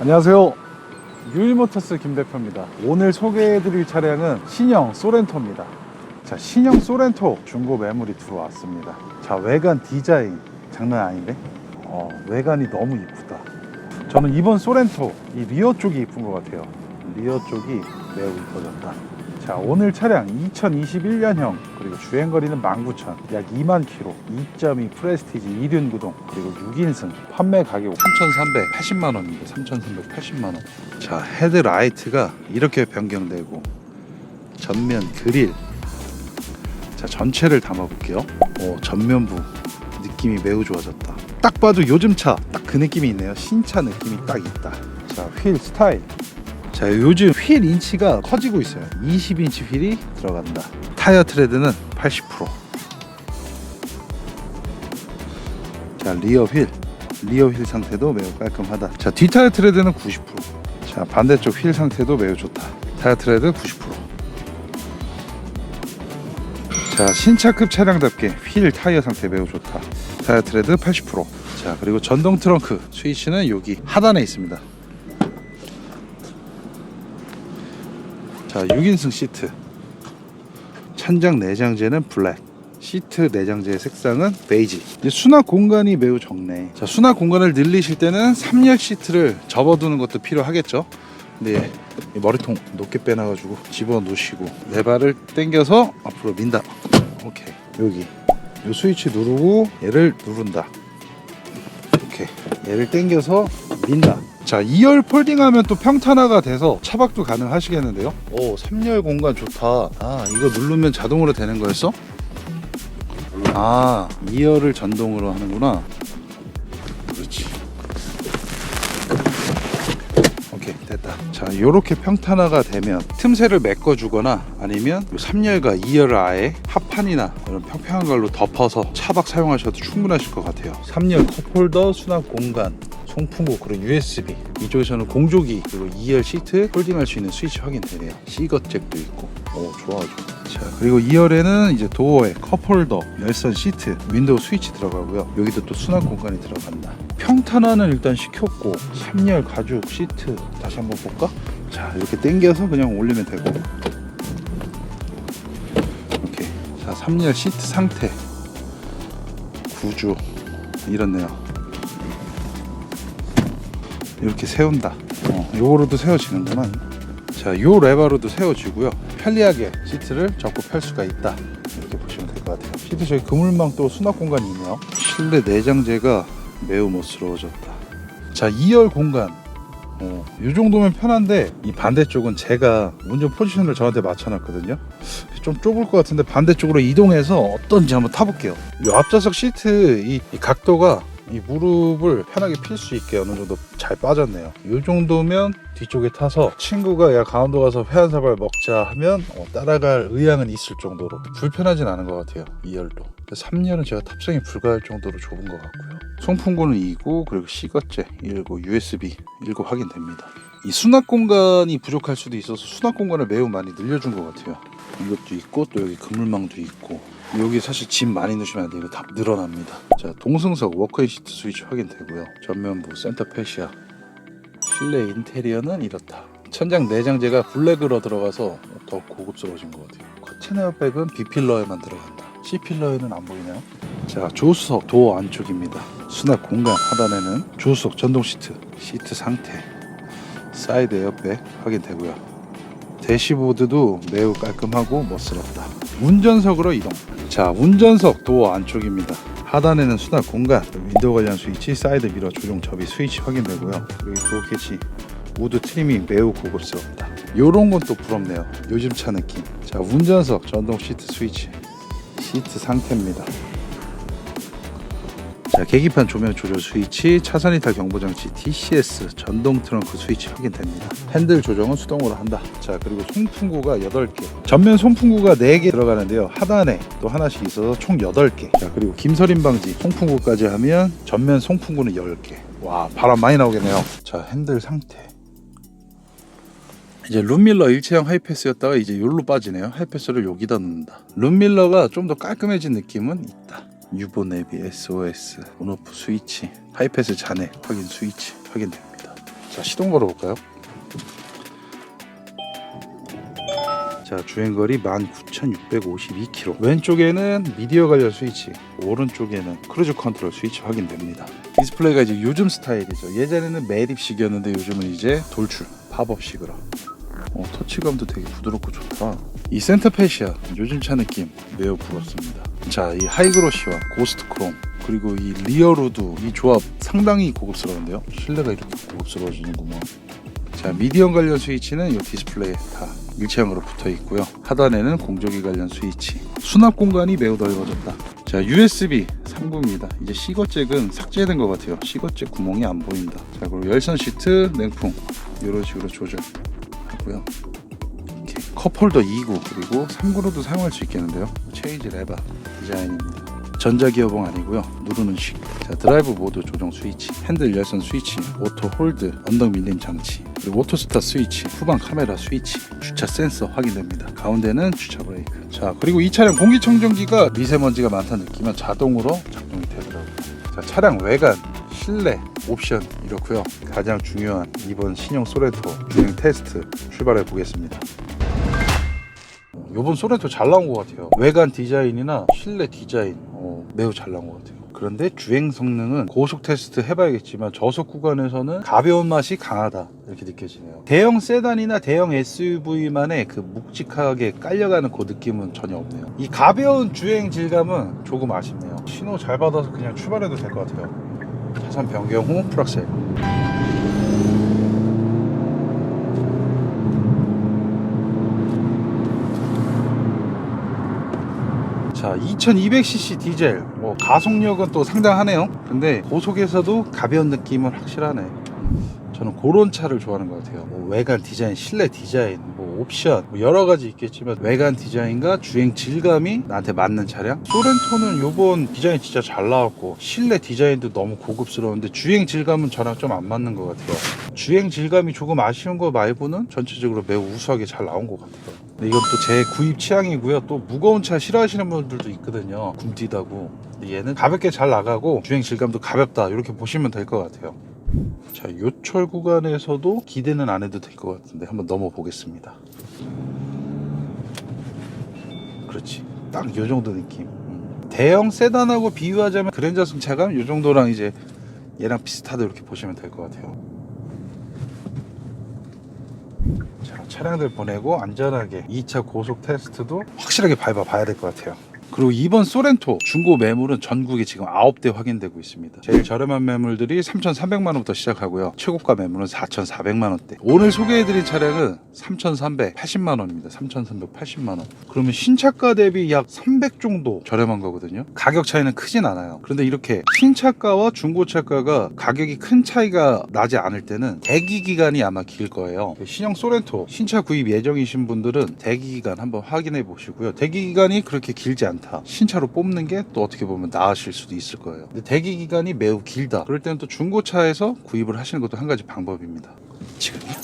안녕하세요. 유일모터스 김 대표입니다. 오늘 소개해드릴 차량은 신형 소렌토입니다. 자, 신형 소렌토 중고 매물이 들어왔습니다. 자, 외관 디자인 장난 아닌데? 어, 외관이 너무 이쁘다. 저는 이번 소렌토 이 리어 쪽이 이쁜 것 같아요. 리어 쪽이 매우 이뻐졌다. 자, 오늘 차량 2021년형 그리고 주행거리는 19,000, 약 2만 킬로, 2.2 프레스티지 2륜 구동 그리고 6인승 판매 가격 3,380만 원입니다. 3,380만 원. 자, 헤드라이트가 이렇게 변경되고 전면 그릴 자, 전체를 담아 볼게요. 오, 전면부 느낌이 매우 좋아졌다. 딱 봐도 요즘 차 딱 그 느낌이 있네요. 신차 느낌이 딱 있다. 자, 휠 스타일 자 요즘 휠 인치가 커지고 있어요. 20인치 휠이 들어간다. 타이어 트레드는 80%자 리어 휠. 리어 휠 상태도 매우 깔끔하다. 자 뒷타이어 트레드는 90%자 반대쪽 휠 상태도 매우 좋다. 타이어 트레드 90%자 신차급 차량답게 휠 타이어 상태 매우 좋다. 타이어 트레드 80%자 그리고 전동 트렁크 스위치는 여기 하단에 있습니다 자 6인승 시트. 천장 내장재는 블랙. 시트 내장재의 색상은 베이지. 수납 공간이 매우 적네. 자 수납 공간을 늘리실 때는 3열 시트를 접어두는 것도 필요하겠죠. 근데 이 머리통 높게 빼놔가지고 집어넣으시고 레바를 당겨서 앞으로 민다. 오케이. 여기. 이 스위치 누르고 얘를 누른다. 이렇게 얘를 당겨서 민다 자 2열 폴딩하면 또 평탄화가 돼서 차박도 가능하시겠는데요? 오 3열 공간 좋다. 아 이거 누르면 자동으로 되는 거였어? 아 2열을 전동으로 하는구나. 그렇지. 오케이 됐다. 자 요렇게 평탄화가 되면 틈새를 메꿔주거나 아니면 3열과 2열을 아예 합판이나 이런 평평한 걸로 덮어서 차박 사용하셔도 충분하실 것 같아요. 3열 컵홀더 수납 공간 송풍구 그리고 USB 이쪽에서는 공조기 그리고 2열 시트 홀딩할 수 있는 스위치 확인되네요. 시거잭도 있고. 오 좋아 좋아. 자 그리고 2열에는 이제 도어에 컵홀더 열선 시트 윈도우 스위치 들어가고요. 여기도 또 수납 공간이 들어간다. 평탄화는 일단 시켰고 3열 가죽 시트 다시 한번 볼까? 자 이렇게 당겨서 그냥 올리면 되고. 이렇게 자 3열 시트 상태. 구조. 이렇네요 이렇게 세운다. 어, 요거로도 세워지는구만. 자, 요 레버로도 세워지고요. 편리하게 시트를 접고 펼 수가 있다. 이렇게 보시면 될 것 같아요. 시트 저기 그물망 또 수납 공간이 있네요. 실내 내장재가 매우 멋스러워졌다. 자, 2열 공간. 어, 이 정도면 편한데 이 반대쪽은 제가 운전 포지션을 저한테 맞춰놨거든요. 좀 좁을 것 같은데 반대쪽으로 이동해서 어떤지 한번 타볼게요. 이 앞좌석 시트 이, 이 각도가 이 무릎을 편하게 필 수 있게 어느 정도 잘 빠졌네요. 이 정도면 뒤쪽에 타서 친구가 야 강원도 가서 회 한 사발 먹자 하면 어, 따라갈 의향은 있을 정도로 불편하진 않은 것 같아요. 2열도. 3열은 제가 탑승이 불가할 정도로 좁은 것 같고요. 송풍구는 2고 그리고 C거째 1고 USB 1고 확인됩니다. 이 수납 공간이 부족할 수도 있어서 수납 공간을 매우 많이 늘려준 것 같아요. 이것도 있고 또 여기 그물망도 있고 여기 사실 짐 많이 넣으시면 안 돼요. 이거 다 늘어납니다. 자, 동승석 워커인 시트 스위치 확인되고요. 전면부 센터 페시아. 실내 인테리어는 이렇다. 천장 내장재가 블랙으로 들어가서 더 고급스러워진 것 같아요. 커튼 에어백은 B 필러에만 들어간다. C 필러에는 안 보이네요. 자, 조수석 도어 안쪽입니다. 수납 공간 하단에는 조수석 전동 시트, 시트 상태, 사이드 에어백 확인되고요. 대시보드도 매우 깔끔하고 멋스럽다. 운전석으로 이동. 자, 운전석 도어 안쪽입니다. 하단에는 수납 공간, 윈도우 관련 스위치, 사이드 미러 조종 접이 스위치 확인되고요. 여기 도어 캐치, 우드 트림이 매우 고급스럽다. 요런 건 또 부럽네요. 요즘 차 느낌. 자, 운전석 전동 시트 스위치, 시트 상태입니다. 자, 계기판 조명 조절 스위치, 차선 이탈 경보 장치, TCS 전동 트렁크 스위치 확인됩니다. 핸들 조정은 수동으로 한다. 자, 그리고 송풍구가 8개. 전면 송풍구가 4개 들어가는데요. 하단에 또 하나씩 있어서 총 8개. 자, 그리고 김서림 방지 송풍구까지 하면 전면 송풍구는 10개. 와, 바람 많이 나오겠네요. 자, 핸들 상태. 이제 룸밀러 일체형 하이패스였다가 이제 여기로 빠지네요. 하이패스를 여기다 넣는다. 룸밀러가 좀 더 깔끔해진 느낌은 있다. 유보 내비 SOS 온오프 스위치 하이패스 잔해 확인 스위치 확인됩니다. 자 시동 걸어볼까요? 자 주행거리 19,652km 왼쪽에는 미디어 관련 스위치 오른쪽에는 크루즈 컨트롤 스위치 확인됩니다. 디스플레이가 이제 요즘 스타일이죠. 예전에는 매립식이었는데 요즘은 이제 돌출 팝업식으로. 어, 터치감도 되게 부드럽고 좋다. 이 센터페시아 요즘 차 느낌 매우 부럽습니다 자 이 하이그로시와 고스트 크롬 그리고 이 리어로드 이 조합 상당히 고급스러운데요? 실내가 이렇게 고급스러워지는구먼 자 미디엄 관련 스위치는 이 디스플레이에 다 일체형으로 붙어 있고요. 하단에는 공조기 관련 스위치. 수납 공간이 매우 넓어졌다. 자 USB 3구입니다. 이제 시거잭은 삭제된 것 같아요. 시거잭 구멍이 안 보인다. 자 그리고 열선 시트 냉풍. 이런 식으로 조절하고요 컵홀더 2구 그리고 3구로도 사용할 수 있겠는데요 체인지 레바 디자인입니다 전자기어봉 아니고요 누르는 식. 자 드라이브 모드 조정 스위치, 핸들 열선 스위치, 오토 홀드, 언덕 밀림 장치, 그리고 오토 스타 스위치, 후방 카메라 스위치, 주차 센서 확인됩니다. 가운데는 주차 브레이크. 자 그리고 이 차량 공기청정기가 미세먼지가 많다는 느끼면 자동으로 작동이 되더라고요. 자 차량 외관, 실내, 옵션 이렇고요. 가장 중요한 이번 신형 소렌토 주행 테스트 출발해 보겠습니다. 요번 소렌토 잘 나온 것 같아요. 외관 디자인이나 실내 디자인 어, 매우 잘 나온 것 같아요. 그런데 주행 성능은 고속 테스트 해봐야겠지만 저속 구간에서는 가벼운 맛이 강하다 이렇게 느껴지네요. 대형 세단이나 대형 SUV만의 그 묵직하게 깔려가는 그 느낌은 전혀 없네요. 이 가벼운 주행 질감은 조금 아쉽네요. 신호 잘 받아서 그냥 출발해도 될 것 같아요. 차선 변경 후 프락셀. 자, 2200cc 디젤. 뭐 가속력은 또 상당하네요. 근데 고속에서도 가벼운 느낌은 확실하네. 저는 그런 차를 좋아하는 것 같아요. 뭐 외관 디자인, 실내 디자인, 뭐 옵션 뭐 여러 가지 있겠지만 외관 디자인과 주행 질감이 나한테 맞는 차량. 소렌토는 요번 디자인 진짜 잘 나왔고 실내 디자인도 너무 고급스러운데 주행 질감은 저랑 좀 안 맞는 것 같아요. 주행 질감이 조금 아쉬운 거 말고는 전체적으로 매우 우수하게 잘 나온 것 같아요. 근데 이건 또 제 구입 취향이고요. 또 무거운 차 싫어하시는 분들도 있거든요. 굼뛰다고. 근데 얘는 가볍게 잘 나가고 주행 질감도 가볍다. 이렇게 보시면 될 것 같아요. 자, 요철 구간에서도 기대는 안 해도 될 것 같은데 한번 넘어 보겠습니다. 그렇지. 딱 요 정도 느낌. 음. 대형 세단하고 비유하자면 그랜저 승차감 요 정도랑 이제 얘랑 비슷하다 이렇게 보시면 될 것 같아요. 자, 차량들 보내고 안전하게 2차 고속 테스트도 확실하게 밟아 봐야 될 것 같아요. 그리고 이번 소렌토 중고 매물은 전국에 지금 9대 확인되고 있습니다. 제일 저렴한 매물들이 3,300만 원부터 시작하고요. 최고가 매물은 4,400만 원대. 오늘 소개해드린 차량은 3,380만 원입니다. 3,380만 원. 그러면 신차가 대비 약 300 정도 저렴한 거거든요. 가격 차이는 크진 않아요. 그런데 이렇게 신차가와 중고차가가 가격이 큰 차이가 나지 않을 때는 대기 기간이 아마 길 거예요. 신형 소렌토 신차 구입 예정이신 분들은 대기 기간 한번 확인해 보시고요. 대기 기간이 그렇게 길지 않 다. 신차로 뽑는 게 또 어떻게 보면 나으실 수도 있을 거예요. 근데 대기 기간이 매우 길다. 그럴 때는 또 중고차에서 구입을 하시는 것도 한 가지 방법입니다. 지금이야.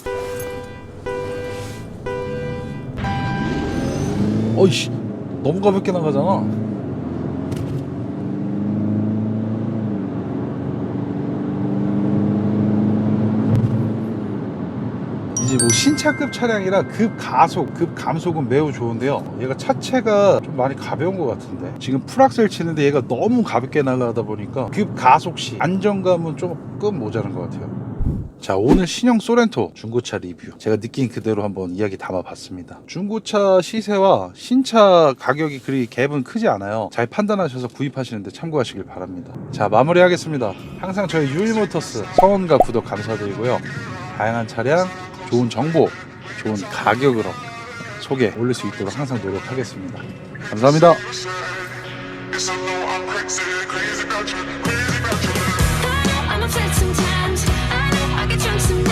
어이씨, 너무 가볍게 나가잖아. 이제 뭐 신차급 차량이라 급 가속, 급 감속은 매우 좋은데요. 얘가 차체가 좀 많이 가벼운 것 같은데. 지금 풀악셀 치는데 얘가 너무 가볍게 날아가다 보니까 급 가속 시 안정감은 조금 모자란 것 같아요. 자 오늘 신형 소렌토 중고차 리뷰. 제가 느낀 그대로 한번 이야기 담아봤습니다. 중고차 시세와 신차 가격이 그리 갭은 크지 않아요. 잘 판단하셔서 구입하시는데 참고하시길 바랍니다. 자 마무리하겠습니다. 항상 저희 유일모터스 성원과 구독 감사드리고요. 다양한 차량 좋은 정보 좋은 가격으로 소개 올릴 수 있도록 항상 노력하겠습니다 감사합니다 sometimes. I know I get drunk sometimes.